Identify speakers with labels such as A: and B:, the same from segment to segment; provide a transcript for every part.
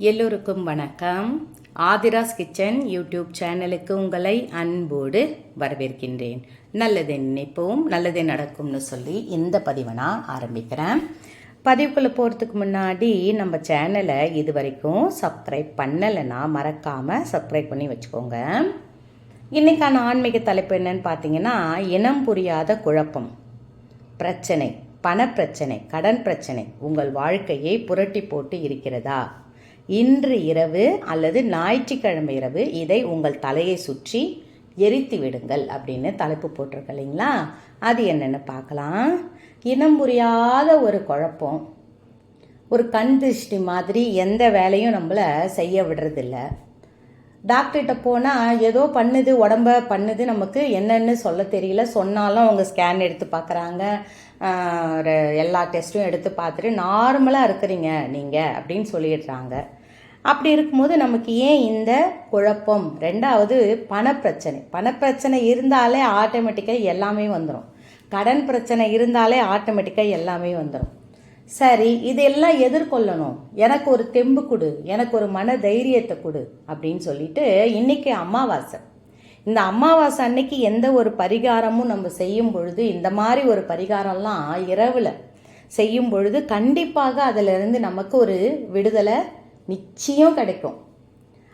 A: எல்லோருக்கும் வணக்கம். Aadhira's kitchen YouTube சேனலுக்கு உங்களை அன்போடு வரவேற்கின்றேன். நல்லது நினைப்போம் நல்லதே நடக்கும்னு சொல்லி இந்த பதிவை நான் ஆரம்பிக்கிறேன். பதிவுக்குள்ளே போகிறதுக்கு முன்னாடி நம்ம சேனலை இது வரைக்கும் சப்ஸ்கிரைப் பண்ணலைன்னா மறக்காமல் சப்ஸ்கிரைப் பண்ணி வச்சுக்கோங்க. இன்றைக்கான ஆன்மீக தலைப்பு என்னன்னு பார்த்தீங்கன்னா இனம் புரியாத குழப்பம். பிரச்சனை பணப்பிரச்சனை கடன் பிரச்சனை உங்கள் வாழ்க்கையை புரட்டி போட்டு இருக்கிறதா? இன்று இரவு அல்லது ஞாயிற்றுக்கிழமை இரவு இதை உங்கள் தலையை சுற்றி எரித்து விடுங்கள் அப்படின்னு தலைப்பு போட்டிருக்கு இல்லைங்களா? அது என்னென்னு பார்க்கலாம். இனம் புரியாத ஒரு குழப்பம். ஒரு கண் திருஷ்டி மாதிரி எந்த வேலையும் நம்மளை செய்ய விடுறதில்ல. டாக்டர்கிட்ட போனால் ஏதோ பண்ணுது உடம்ப பண்ணுது நமக்கு என்னென்னு சொல்ல தெரியல. சொன்னாலும் அவங்க ஸ்கேன் எடுத்து பார்க்குறாங்க எல்லா டெஸ்ட்டும் எடுத்து பார்த்துட்டு நார்மலாக இருக்கிறீங்க நீங்கள் அப்படின்னு சொல்லிடுறாங்க. அப்படி இருக்கும்போது நமக்கு ஏன் இந்த குழப்பம்? ரெண்டாவது பணப்பிரச்சனை. பணப்பிரச்சனை இருந்தாலே ஆட்டோமேட்டிக்காக எல்லாமே வந்துடும் கடன் பிரச்சனை இருந்தாலே ஆட்டோமேட்டிக்காக எல்லாமே வந்துடும் சரி இதெல்லாம் எதிர்கொள்ளணும். எனக்கு ஒரு தெம்பு கொடு. எனக்கு ஒரு மன தைரியத்தை கொடு அப்படின்னு சொல்லிட்டு இன்னைக்கு அமாவாசை. இந்த அமாவாசை அன்னைக்கு எந்த ஒரு பரிகாரமும் நம்ம செய்யும் பொழுது இந்த மாதிரி ஒரு பரிகாரம்லாம் இரவில் செய்யும் பொழுது கண்டிப்பாக அதிலிருந்து நமக்கு ஒரு விடுதலை நிச்சயம் கிடைக்கும்.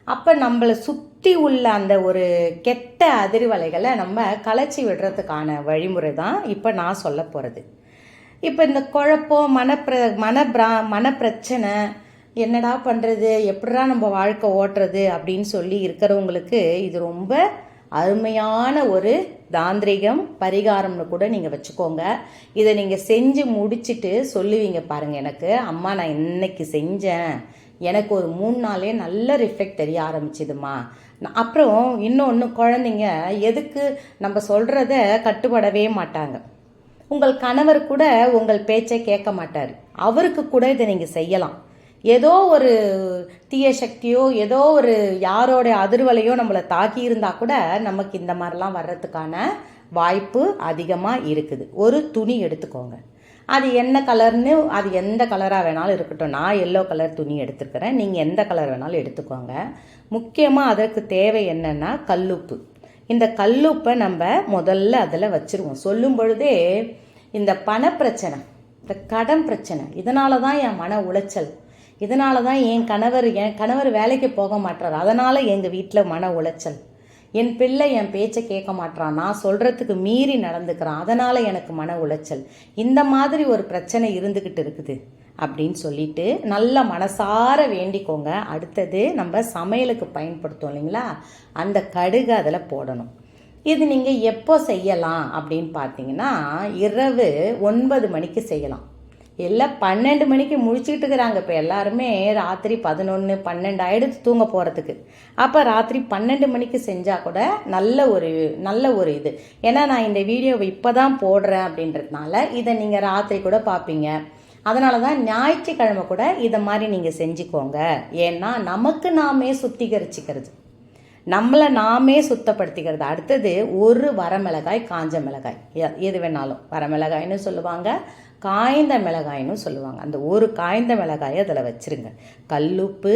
A: அப்போ நம்மளை சுற்றி உள்ள அந்த ஒரு கெட்ட அதிர்வலைகளை நம்ம கலைச்சி விடுறதுக்கான வழிமுறை தான் இப்போ நான் சொல்ல போகிறது இப்போ இந்த குழப்பம் மனப்பிர மனப்பிரா மனப்பிரச்சனை என்னடா பண்ணுறது எப்படா நம்ம வாழ்க்கை ஓட்டுறது அப்படின்னு சொல்லி இருக்கிறவங்களுக்கு இது ரொம்ப அருமையான ஒரு தாந்திரிகம் பரிகாரம்னு கூட நீங்கள் வச்சுக்கோங்க. இதை நீங்கள் செஞ்சு முடிச்சுட்டு சொல்லுவீங்க பாருங்கள் எனக்கு அம்மா நான் இன்னைக்கு செஞ்சேன்? எனக்கு ஒரு மூணு நாளே நல்ல ரிஃபெக்ட் தெரிய ஆரம்பிச்சுதுமா அப்புறம் இன்னொன்று குழந்தைங்க எதுக்கு நம்ம சொல்கிறத கட்டுப்படவே மாட்டாங்க. உங்கள் கணவர் கூட உங்கள் பேச்சை கேட்க மாட்டார். அவருக்கு கூட இதை நீங்கள் செய்யலாம். ஏதோ ஒரு தீய சக்தியோ ஏதோ ஒரு யாரோட அதிர்வலையோ நம்மளை தாக்கி இருந்தால் கூட நமக்கு இந்த மாதிரிலாம் வர்றதுக்கான வாய்ப்பு அதிகமாக இருக்குது. ஒரு துணி எடுத்துக்கோங்க. அது என்ன கலர்னு அது எந்த கலராக வேணாலும் இருக்கட்டும். நான் எல்லோ கலர் துணி எடுத்துருக்கிறேன். நீங்கள் எந்த கலர் வேணாலும் எடுத்துக்கோங்க. முக்கியமாக அதற்கு தேவை என்னென்னா கல்லுப்பு. இந்த கல்லுப்பை நம்ம முதல்ல அதில் வச்சுருவோம். சொல்லும் பொழுதே இந்த பணப்பிரச்சனை இந்த கடன் பிரச்சனை இதனால தான் என் மன உளைச்சல். இதனால தான் என் கணவர் என் கணவர் வேலைக்கு போக மாட்டார். அதனால் எங்கள் வீட்டில் மன உளைச்சல். என் பிள்ளை என் பேச்சை கேட்க மாட்டான் நான் சொல்கிறதுக்கு மீறி நடந்துக்கிறான். அதனால் எனக்கு மன உளைச்சல். இந்த மாதிரி ஒரு பிரச்சனை இருந்துக்கிட்டு இருக்குது அப்படின்னு சொல்லிட்டு நல்ல மனசார வேண்டிக்கோங்க. அடுத்தது நம்ம சமையலுக்கு பயன்படுத்தும் இல்லைங்களா? அந்த கடுகு அதில் போடணும். இது நீங்கள் எப்போ செய்யலாம் அப்படின்னு பார்த்தீங்கன்னா இரவு ஒன்பது மணிக்கு செய்யலாம். எல்லாம் பன்னெண்டு மணிக்கு முழிச்சுக்கிட்டு இருக்கிறாங்க. இப்போ எல்லாருமே ராத்திரி பதினொன்று பன்னெண்டு ஆயிடுத்து தூங்க போகிறதுக்கு அப்போ ராத்திரி பன்னெண்டு மணிக்கு செஞ்சால் கூட நல்ல ஒரு நல்ல ஒரு இது. ஏன்னா நான் இந்த வீடியோவை இப்போ தான் போடுறேன் அப்படின்றதுனால இதை நீங்கள் ராத்திரி கூட பார்ப்பீங்க அதனால தான் ஞாயிற்றுக்கிழமை கூட இதை மாதிரி நீங்கள் செஞ்சுக்கோங்க. ஏன்னா நமக்கு நாமே சுத்திகரிச்சுக்கிறது. நம்மளை நாமே சுத்தப்படுத்திக்கிறது. அடுத்தது ஒரு வரமிளகாய் காஞ்ச மிளகாய். எது வேணாலும். வரமிளகாய்னு சொல்லுவாங்க காய்ந்த மிளகாய்னு சொல்லுவாங்க. அந்த ஒரு காய்ந்த மிளகாயை அதில் வச்சுருங்க. கல்லுப்பு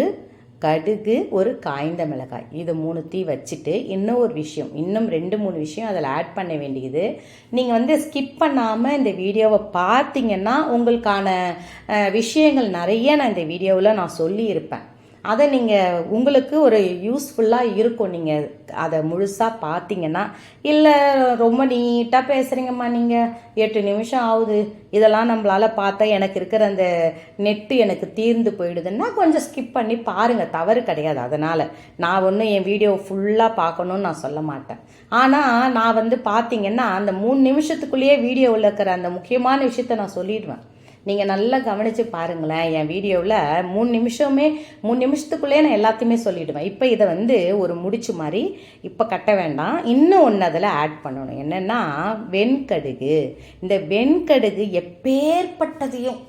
A: கடுகு ஒரு காய்ந்த மிளகாய். இது மூணு தீ வச்சுட்டு இன்னும் ஒரு விஷயம் இன்னும் ரெண்டு மூணு விஷயம் அதில் ஆட் பண்ண வேண்டியது. நீங்கள் வந்து ஸ்கிப் பண்ணாமல் இந்த வீடியோவை பார்த்தீங்கன்னா உங்களுக்கான விஷயங்கள் நிறைய நான் இந்த வீடியோவில் நான் சொல்லியிருப்பேன். அதை நீங்கள் உங்களுக்கு ஒரு யூஸ்ஃபுல்லாக இருக்கும். நீங்கள் அதை முழுசாக பார்த்தீங்கன்னா இல்லை ரொம்ப நீட்டாக பேசுகிறீங்கம்மா நீங்கள் எட்டு நிமிஷம் ஆகுது. இதெல்லாம் நம்மளால் பார்த்தா எனக்கு இருக்கிற அந்த நெட்டு எனக்கு தீர்ந்து போயிடுதுன்னா கொஞ்சம் ஸ்கிப் பண்ணி பாருங்கள் தவறு கிடையாது. அதனால் நான் ஒன்றும் என் வீடியோ ஃபுல்லாக பார்க்கணும்னு நான் சொல்ல மாட்டேன். ஆனால் நான் வந்து பார்த்தீங்கன்னா அந்த மூணு நிமிஷத்துக்குள்ளேயே வீடியோவில் இருக்கிற அந்த முக்கியமான விஷயத்த நான் சொல்லிடுவேன். நீங்கள் நல்லா கவனித்து பாருங்களேன் என் வீடியோவில் மூணு நிமிஷமே மூணு நிமிஷத்துக்குள்ளே நான் எல்லாத்தையுமே சொல்லிவிடுவேன் இப்போ இதை வந்து ஒரு முடிச்சு மாதிரி இப்போ கட்ட வேண்டாம். இன்னும் ஒன்று அதில் ஆட் பண்ணணும். என்னென்னா வெண்கடுகு. இந்த வெண்கடுகு எப்பேற்பட்டதையும்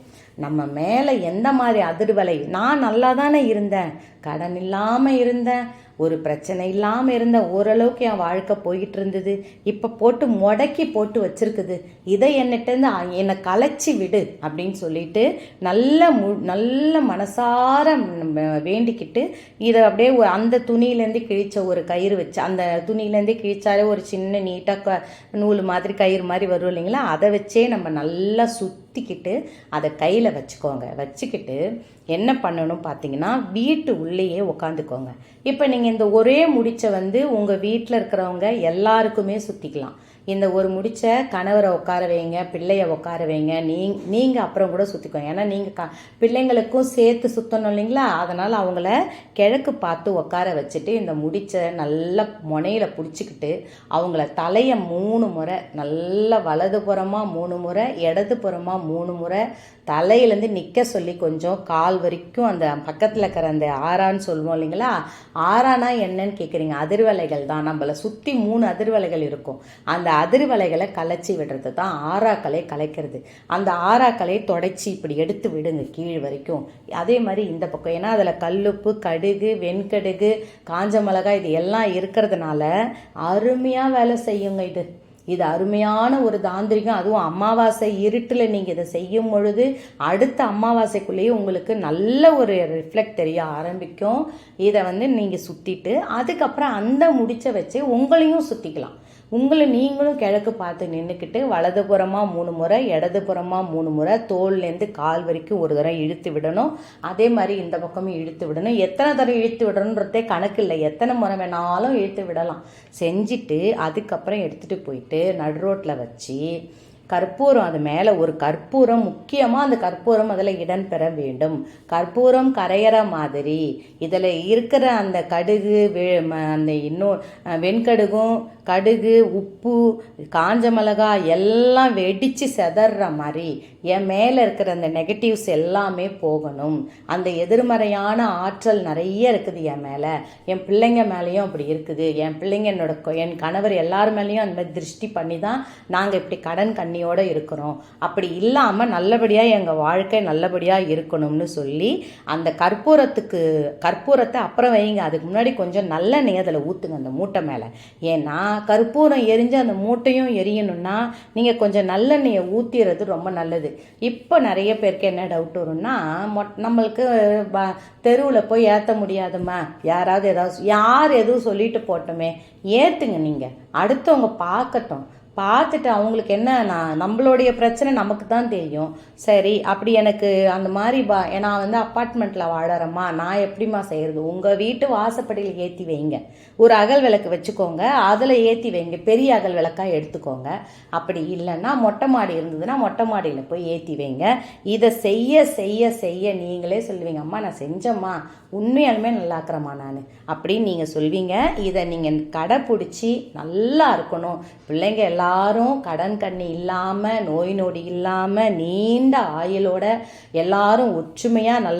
A: நம்ம மேலே எந்த மாதிரி அதிர்வலை நான் நல்லா தானே இருந்தேன் கடன் இல்லாமல் இருந்தேன் ஒரு பிரச்சனை இல்லாமல் இருந்த ஓரளவுக்கு என் வாழ்க்கை போயிட்டு இருந்தது இப்போ போட்டு முடக்கி போட்டு வச்சிருக்குது. இதை என்னட்டேருந்து என்னை கலைச்சி விடு அப்படின்னு சொல்லிட்டு நல்ல மு நல்ல மனசார வேண்டிக்கிட்டு இதை அப்படியே ஒரு- அந்த துணியிலேருந்து கிழிச்ச ஒரு கயிறு வச்சு அந்த துணியிலேருந்து கிழிச்சாலே ஒரு சின்ன நீட்டாக நூல் மாதிரி கயிறு மாதிரி வரும் இல்லைங்களா? அதை வச்சே நம்ம நல்லா சுற்றிக்கிட்டு அதை கையில் வச்சுக்கோங்க. வச்சுக்கிட்டு என்ன பண்ணணும் பார்த்தீங்கன்னா வீட்டு உள்ளேயே உட்காந்துக்கோங்க இப்போ நீங்கள் இந்த ஒரே முடிச்சை வந்து உங்கள் வீட்டில் இருக்கிறவங்க எல்லாருக்குமே சுற்றிக்கலாம் இந்த ஒரு முடிச்ச கணவரை உட்கார வைங்க பிள்ளைய உட்கார வைங்க. நீ நீங்கள் அப்புறம் கூட சுற்றிக்கோங்க ஏன்னா நீங்கள் க பிள்ளைங்களுக்கும் சேர்த்து சுற்றணும் இல்லைங்களா? அதனால் அவங்கள கிழக்கு பார்த்து உட்கார வச்சுட்டு இந்த முடிச்ச நல்ல முனையில் பிடிச்சிக்கிட்டு அவங்கள தலையை மூணு முறை நல்ல வலதுபுறமாக மூணு முறை இடதுபுறமாக மூணு முறை தலையிலேருந்து நிற்க சொல்லி கொஞ்சம் கால் வரைக்கும் அந்த பக்கத்தில் இருக்கிற அந்த ஆறான்னு சொல்லுவோம் இல்லைங்களா? ஆறானா என்னன்னு கேட்குறீங்க அதிர்வலைகள் தான். நம்மளை சுற்றி மூணு அதிர்வலைகள் இருக்கும். அந்த அதிர்வலைகளை கலைச்சி விடுறது தான் ஆறாக்களை கலைக்கிறது. அந்த ஆறாக்களை தொடச்சி இப்படி எடுத்து விடுங்க கீழ் வரைக்கும். அதே மாதிரி இந்த பக்கம். ஏன்னா அதில் கல்லுப்பு கடுகு வெண்கடுகு காஞ்ச மிளகாய் இது எல்லாம் இருக்கிறதுனால அருமையாக வேலை செய்யுங்க இது. இது அருமையான ஒரு தாந்திரிகம். அதுவும் அமாவாசை இருட்டில் நீங்கள் இதை செய்யும் பொழுது அடுத்த அமாவாசைக்குள்ளேயே உங்களுக்கு நல்ல ஒரு ரிஃப்ளெக்ட் தெரிய ஆரம்பிக்கும். இதை வந்து நீங்கள் சுற்றிட்டு அதுக்கப்புறம் அந்த முடிச்ச வச்சு உங்களையும் சுற்றிக்கலாம் உங்களை நீங்களும் கிழக்கு பார்த்து நின்றுக்கிட்டு வலதுபுறமாக மூணு முறை இடதுபுறமாக மூணு முறை தோல்லேருந்து கால் வரைக்கும் ஒரு தடவை இழுத்து விடணும். அதே மாதிரி இந்த பக்கமும் இழுத்து விடணும். எத்தனை தடவை இழுத்து விடணுன்றதே கணக்கு இல்லை. எத்தனை முறை வேணாலும் இழுத்து விடலாம். செஞ்சுட்டு அதுக்கப்புறம் எடுத்துகிட்டு போயிட்டு நடு ரோட்டில் வச்சு கற்பூரம் அது மேலே ஒரு கற்பூரம் முக்கியமாக அந்த கற்பூரம் அதில் இடம்பெற வேண்டும். கற்பூரம் கரையிற மாதிரி. இதில் இருக்கிற அந்த கடுகு வே- ம- அந்த இன்னும் வெண்கடுகும் கடுகு உப்பு காஞ்ச மிளகாய் எல்லாம் வெடித்து செதற மாதிரி என் மேலே இருக்கிற அந்த நெகட்டிவ்ஸ் எல்லாமே போகணும். அந்த எதிர்மறையான ஆற்றல் நிறைய இருக்குது என் மேலே. என் பிள்ளைங்க மேலேயும் அப்படி இருக்குது. என் பிள்ளைங்க என்னோட என் கணவர் எல்லார் மேலேயும் அந்த மாதிரி திருஷ்டி பண்ணி தான் நாங்கள் இப்படி கடன் கண்ணியோடு இருக்கிறோம். அப்படி இல்லாமல் நல்லபடியாக எங்கள் வாழ்க்கை நல்லபடியாக இருக்கணும்னு சொல்லி அந்த கற்பூரத்துக்கு கற்பூரத்தை அப்புறம் வைங்க. அதுக்கு முன்னாடி கொஞ்சம் நல்லெண்ணெய் அதில் ஊற்றுங்க அந்த மூட்டை மேலே. ஏன்னா கற்பூரம் எரிஞ்சு அந்த மூட்டையும் எரியணும்னா நீங்கள் கொஞ்சம் நல்லெண்ணெயை ஊற்றிடுறது ரொம்ப நல்லது. இப்போ நிறைய பேருக்கு என்ன டவுட் வரும்னா நம்மளுக்கு தெருவில் போய் ஏற்ற முடியாதும்மா. யாராவது ஏதாவது யார் எதுவும் சொல்லிட்டு போட்டோமே ஏற்றுங்க நீங்கள் அடுத்தவங்க பார்க்கட்டும். பார்த்துட்டு அவங்களுக்கு என்ன நான் நம்மளுடைய பிரச்சனை நமக்கு தான் தெரியும். சரி அப்படி எனக்கு அந்த மாதிரி பா நான் வந்து அப்பார்ட்மெண்ட்டில் வாழறேம்மா நான் எப்படிம்மா செய்கிறது உங்கள் வீட்டு வாசப்படியில் ஏற்றி வைங்க. ஒரு அகல் விளக்கு வச்சுக்கோங்க அதில் ஏற்றி வைங்க. பெரிய அகல் விளக்காக எடுத்துக்கோங்க. அப்படி இல்லைன்னா மொட்டை மாடி இருந்ததுன்னா மொட்டை மாடியில் போய் ஏற்றி வைங்க. இதை செய்ய செய்ய செய்ய நீங்களே சொல்லுவீங்க அம்மா நான் செஞ்சேம்மா. உண்மையாலுமே நல்லாக்கிறேம்மா நான். அப்படின்னு நீங்கள் சொல்வீங்க. இதை நீங்கள் கடைப்பிடிச்சி நல்லா இருக்கணும். பிள்ளைங்க எல்லாரும் கடன் கண்ணி இல்லாமல் நோய் நொடி இல்லாமல் நீண்ட ஆயுளோட எல்லாரும் ஒற்றுமையாக நல்ல